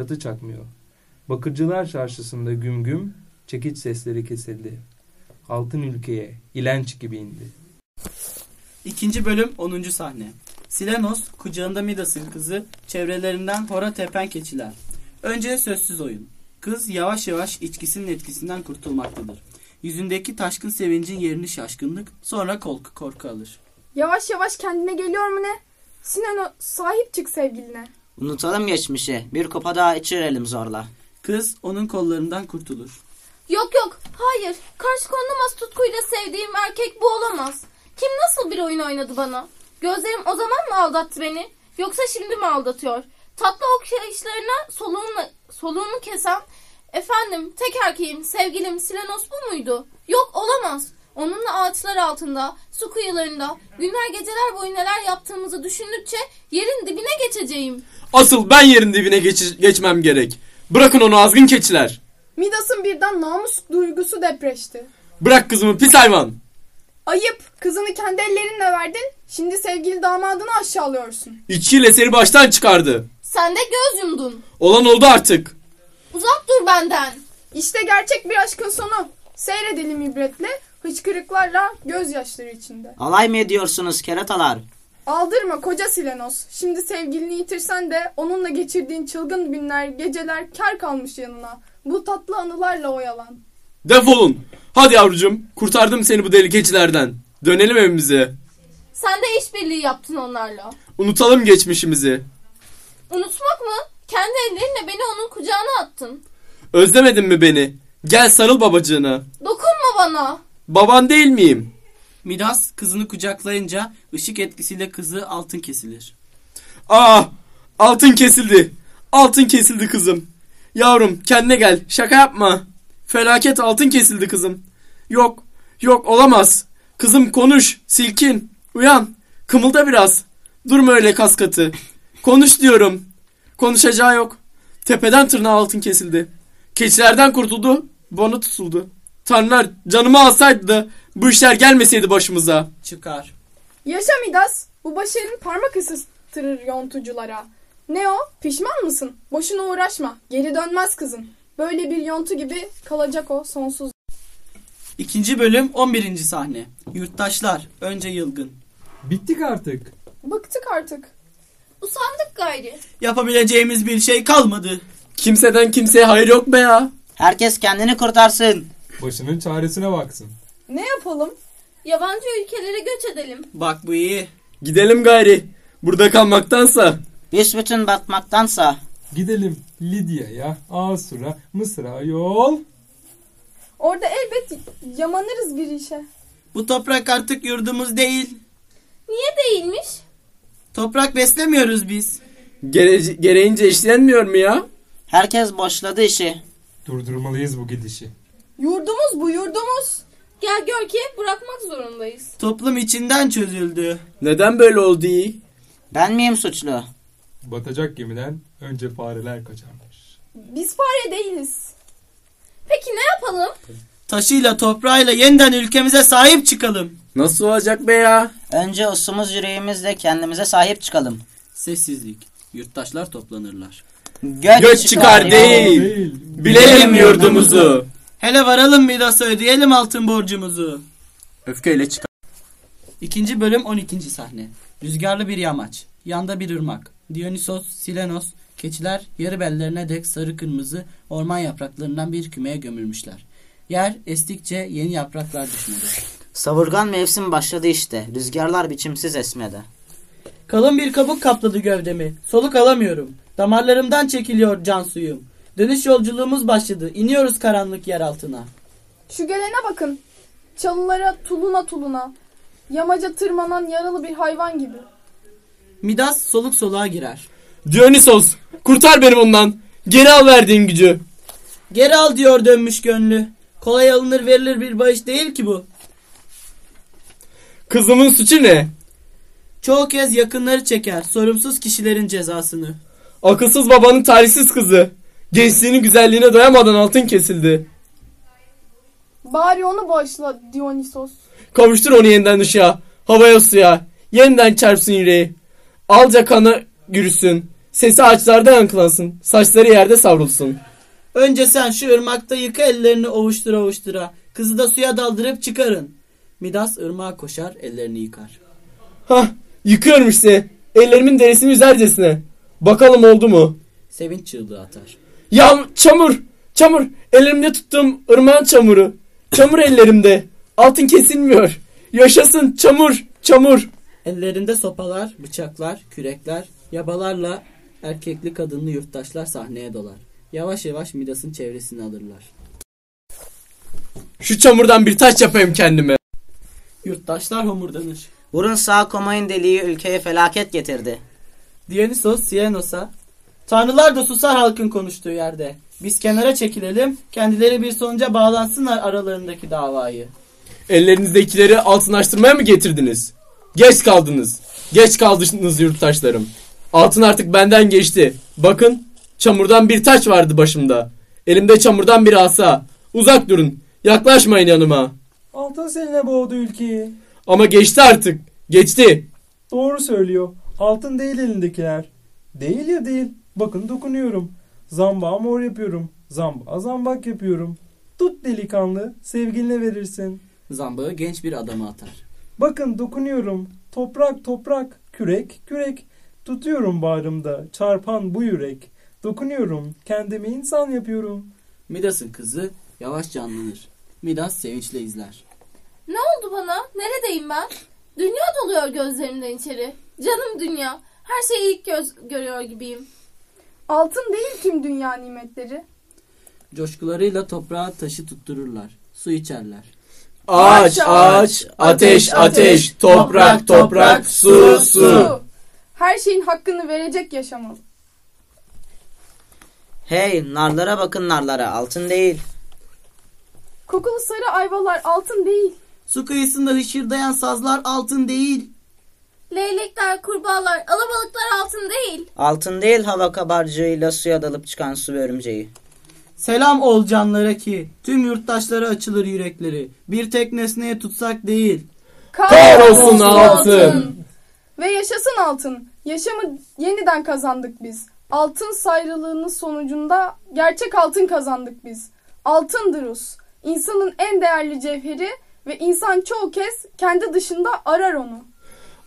Çatı çakmıyor. Bakırcılar çarşısında güm güm çekiç sesleri kesildi. Altın ülkeye ilenç gibi indi. İkinci bölüm 10. sahne. Silenos kucağında Midas'ın kızı çevrelerinden hora tepen keçiler. Önce sözsüz oyun. Kız yavaş yavaş içkisinin etkisinden kurtulmaktadır. Yüzündeki taşkın sevincin yerini şaşkınlık sonra korku, korku alır. Yavaş yavaş kendine geliyor mu ne? Sinan sahip çık sevgiline. Unutalım geçmişi. Bir kupa daha içirelim zorla. Kız onun kollarından kurtulur. Yok yok hayır karşı konulamaz tutkuyla sevdiğim erkek bu olamaz. Kim nasıl bir oyun oynadı bana? Gözlerim o zaman mı aldattı beni? Yoksa şimdi mi aldatıyor? Tatlı okşayışlarına soluğunu, soluğunu kesen efendim tek erkeğim sevgilim Silenos bu muydu? Yok olamaz. Onunla ağaçlar altında, su kıyılarında, günler geceler boyu neler yaptığımızı düşündükçe yerin dibine geçeceğim. Asıl ben yerin dibine geç- geçmem gerek. Bırakın onu azgın keçiler. Midas'ın birden namus duygusu depreşti. Bırak kızımı pis hayvan. Ayıp. Kızını kendi ellerinle verdin. Şimdi sevgili damadını aşağılıyorsun. İçkiyle seni baştan çıkardı. Sen de göz yumdun. Olan oldu artık. Uzak dur benden. İşte gerçek bir aşkın sonu. Seyredelim ibretle, hıçkırıklarla, gözyaşları içinde. Alay mı ediyorsunuz keratalar? Aldırma koca Silenos. Şimdi sevgilini yitirsen de onunla geçirdiğin çılgın günler, geceler kar kalmış yanına. Bu tatlı anılarla oyalan. Defolun. Hadi yavrucuğum. Kurtardım seni bu deli keçilerden. Dönelim evimize. Sen de işbirliği yaptın onlarla. Unutalım geçmişimizi. Unutmak mı? Kendi ellerinle beni onun kucağına attın. Özlemedin mi beni? Gel sarıl babacığına. Dokunma bana. Baban değil miyim? Midas kızını kucaklayınca ışık etkisiyle kızı altın kesilir. Aa! Ah, Altın kesildi. Altın kesildi kızım. Yavrum kendine gel. Şaka yapma. Felaket altın kesildi kızım. Yok. Yok olamaz. Kızım konuş. Silkin. Uyan. Kımılda biraz. Durma öyle kas katı. Konuş diyorum. Konuşacağı yok. Tepeden tırnağa altın kesildi. Keçilerden kurtuldu. Bana tutuldu. Tanrılar canımı alsaydı da bu işler gelmeseydi başımıza. Çıkar. Yaşa Midas. Bu başarın parmak ısıtırır yontuculara. Ne o? Pişman mısın? Boşuna uğraşma. Geri dönmez kızım. Böyle bir yontu gibi kalacak o sonsuz. İkinci bölüm 11. sahne. Yurttaşlar önce yılgın. Bittik artık. Bıktık artık. Usandık gayri. Yapabileceğimiz bir şey kalmadı. Kimseden kimseye hayır yok be ya. Herkes kendini kurtarsın. Başının çaresine baksın. Ne yapalım? Yabancı ülkelere göç edelim. Bak bu iyi. Gidelim gayri. Burada kalmaktansa. Büsbütün batmaktansa. Gidelim Lidya'ya, Asur'a, Mısır'a yol. Orada elbet yamanırız bir işe. Bu toprak artık yurdumuz değil. Niye değilmiş? Toprak beslemiyoruz biz. Gere- gereğince işlenmiyor mu ya? Herkes boşladı işi. Durdurmalıyız bu gidişi. Yurdumuz bu yurdumuz. Gel gör ki bırakmak zorundayız. Toplum içinden çözüldü. Neden böyle oldu iyi? Ben miyim suçlu? Batacak gemiden önce fareler kaçarmış. Biz fare değiliz. Peki ne yapalım? Taşıyla toprağıyla yeniden ülkemize sahip çıkalım. Nasıl olacak be ya? Önce usumuz yüreğimizle kendimize sahip çıkalım. Sessizlik. Yurttaşlar toplanırlar. Göç, Göç çıkar değil. Değil. Bilelim yurdumuzu. Hele varalım Midas'a ödeyelim altın borcumuzu. Öfkeyle çıkar. İkinci bölüm 12. sahne. Rüzgarlı bir yamaç. Yanda bir ırmak. Dionysos, Silenos, keçiler yarı bellerine dek sarı kırmızı orman yapraklarından bir kümeye gömülmüşler. Yer estikçe yeni yapraklar düşmedi. Savurgan mevsim başladı işte. Rüzgarlar biçimsiz esmedi. Kalın bir kabuk kapladı gövdemi. Soluk alamıyorum. Damarlarımdan çekiliyor can suyum. Dönüş yolculuğumuz başladı. İniyoruz karanlık yer altına. Şu gelene bakın. Çalılara tuluna tuluna. Yamaca tırmanan yaralı bir hayvan gibi. Midas soluk soluğa girer. Dionysos kurtar beni bundan. Geri al verdiğin gücü. Geri al diyor dönmüş gönlü. Kolay alınır verilir bir bağış değil ki bu. Kızımın suçu ne? Çoğu kez yakınları çeker sorumsuz kişilerin cezasını. Akılsız babanın talihsiz kızı. Gençliğinin güzelliğine doyamadan altın kesildi. Bari onu bağışla Dionysos. Kavuştur onu yeniden ışığa. Havaya suya. Yeniden çarpsın yüreği. Alca kanı yürüsün. Sesi ağaçlarda yankılansın. Saçları yerde savrulsun. Önce sen şu ırmakta yıka ellerini ovuştura ovuştura. Kızı da suya daldırıp çıkarın. Midas ırmağa koşar ellerini yıkar. Hah yıkıyorum işte. Ellerimin derisini üzercesine. Bakalım oldu mu? Sevinç çığlığı atar. Ya çamur! Çamur! Ellerimde tuttuğum ırmağın çamuru. Çamur ellerimde. Altın kesilmiyor. Yaşasın çamur! Çamur! Ellerinde sopalar, bıçaklar, kürekler, yabalarla erkekli kadınlı yurttaşlar sahneye dolar. Yavaş yavaş Midas'ın çevresini alırlar. Şu çamurdan bir taş yapayım kendime. Yurttaşlar homurdanır. Vurun sağ komayın deliği ülkeye felaket getirdi. Dionysos Sienos'a Tanrılar da susar halkın konuştuğu yerde. Biz kenara çekilelim, kendileri bir sonuca bağlansınlar aralarındaki davayı. Ellerinizdekileri altınlaştırmaya mı getirdiniz? Geç kaldınız. Geç kaldınız yurttaşlarım. Altın artık benden geçti. Bakın çamurdan bir taç vardı başımda. Elimde çamurdan bir asa. Uzak durun. Yaklaşmayın yanıma. Altın seline boğdu ülkeyi. Ama geçti artık. Geçti. Doğru söylüyor. Altın değil elindekiler. Değil ya değil. Bakın dokunuyorum. Zamba mor yapıyorum. Zamba zambak yapıyorum. Tut delikanlı. Sevgiline verirsin. Zambağı genç bir adama atar. Bakın dokunuyorum. Toprak toprak. Kürek kürek. Tutuyorum bağrımda. Çarpan bu yürek. Dokunuyorum. Kendimi insan yapıyorum. Midas'ın kızı yavaş canlanır. Midas sevinçle izler. Ne oldu bana? Neredeyim ben? Dünya doluyor gözlerimden içeri. Canım dünya. Her şeyi ilk göz görüyor gibiyim. Altın değil kim dünya nimetleri? Coşkularıyla toprağa taşı tuttururlar. Su içerler. Ağaç ağaç. Ateş ateş. Toprak toprak. Su su. Her şeyin hakkını verecek yaşamalı. Hey narlara bakın narlara altın değil. Kokulu sarı ayvalar altın değil. Su kıyısında hışırdayan sazlar altın değil. Leylekler, kurbağalar, alabalıklar altın değil. Altın değil hava kabarcığıyla suya dalıp çıkan su örümceği. Selam ol canlara ki tüm yurttaşlara açılır yürekleri. Bir tek nesneye tutsak değil. Kahrolsun altın. Ve yaşasın altın. Yaşamı yeniden kazandık biz. Altın sayrılığının sonucunda gerçek altın kazandık biz. Altındır us. İnsanın en değerli cevheri ve insan çoğu kez kendi dışında arar onu.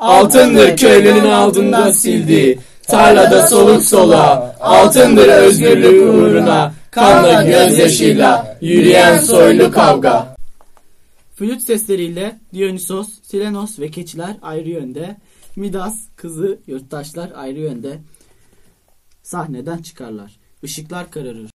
Altındır köylünün altında sildi. Tarlada soluk sola. Altındır özgürlük uğruna. Kanla gözyaşıyla yürüyen soylu kavga. Flüt sesleriyle Dionysos, Silenos ve keçiler ayrı yönde. Midas, kızı, yurttaşlar ayrı yönde. Sahneden çıkarlar. Işıklar kararır.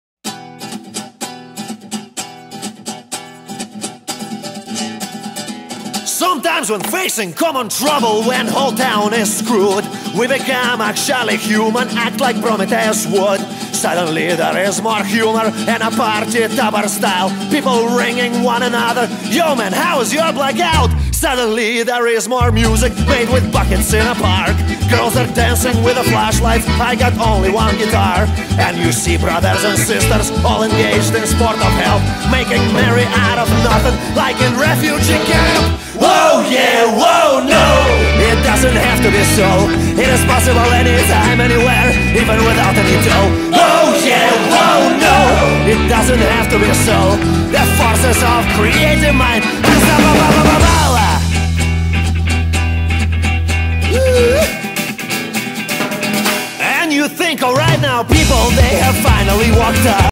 Sometimes when facing common trouble, when whole town is screwed, we become actually human, act like Prometheus would. Suddenly there is more humor and a party topper style. People ringing one another. Yo man, how is your blackout? Suddenly there is more music made with buckets in a park. Girls are dancing with a flashlight. I got only one guitar. And you see brothers and sisters all engaged in sport of hell, making merry out of nothing, like in refugee camp. Whoa, yeah, whoa, no! It doesn't have to be so. It is possible anytime, anywhere, even without any dough. Whoa, yeah,